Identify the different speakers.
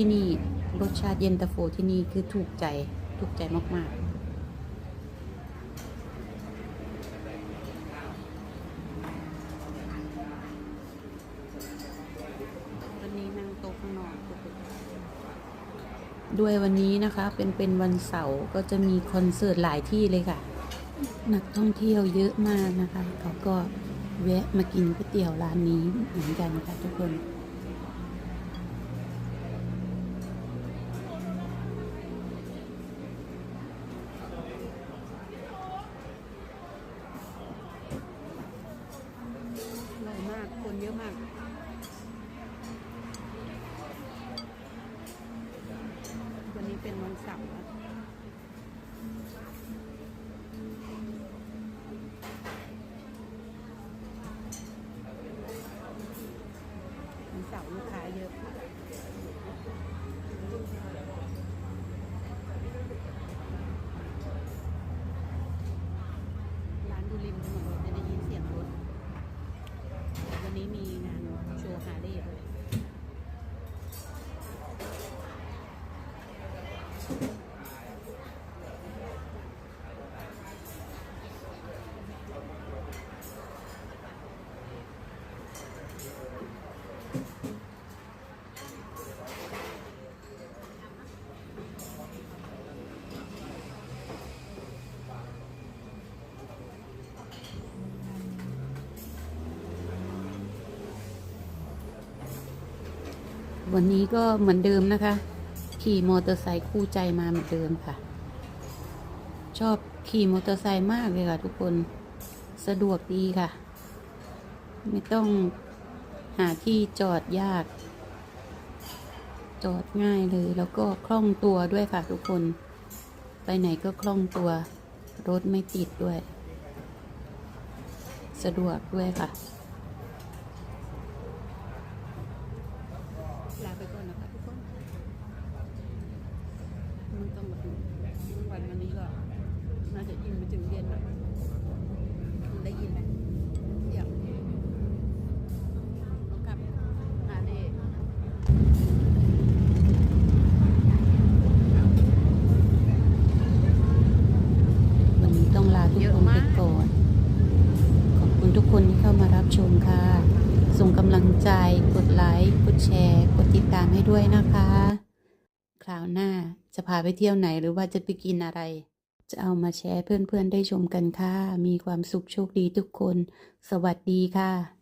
Speaker 1: ที่นี่รสชาติเย็นตาโฟที่นี่คือถูกใจ ถูกใจมากๆวันนี้นั่งโต๊ะข้างนอกด้วยวันนี้นะคะเป็นเป็นวันเสาร์ก็จะมีคอนเสิร์ตหลายที่เลยค่ะ นักท่องเที่ยวเยอะมากนะคะ เขาก็แวะมากินก๋วยเตี๋ยวร้านนี้เหมือนกันค่ะทุกคน เป็นวันเสาร์วันเสาร์ลูกค้าเยอะร้านดูริมถนนเราจะได้ยินเสียงรถวันนี้มี วันนี้ก็เหมือนเดิมนะคะ ขี่มอเตอร์ไซค์คู่ใจมาเหมือนเดิมค่ะ ชอบขี่มอเตอร์ไซค์มากเลยค่ะ ทุกคนสะดวกดีค่ะ ไม่ต้องหาที่จอดยาก จอดง่ายเลยแล้วก็คล่องตัวด้วยค่ะ ทุกคน ไปไหนก็คล่องตัว รถไม่ติดด้วย สะดวกด้วยค่ะลาไปก่อนนะคะทุกคนมัน ต้องมาดูวันวันนี้ก็น่าจะยินไปถึงเย็นแล้วคุณได้ยินไหมเดี๋ยวต้องกลับหาเดวันนี้ต้องลาทุกคนไปก่อน ขอบคุณทุกคนที่เข้ามารับชมค่ะ ส่งกำลังใจ กดไลค์ กดแชร์ กดติดตามให้ด้วยนะคะ คราวหน้า จะพาไปเที่ยวไหนหรือว่าจะไปกินอะไร จะเอามาแชร์เพื่อนๆได้ชมกันค่ะ มีความสุขโชคดีทุกคน สวัสดีค่ะ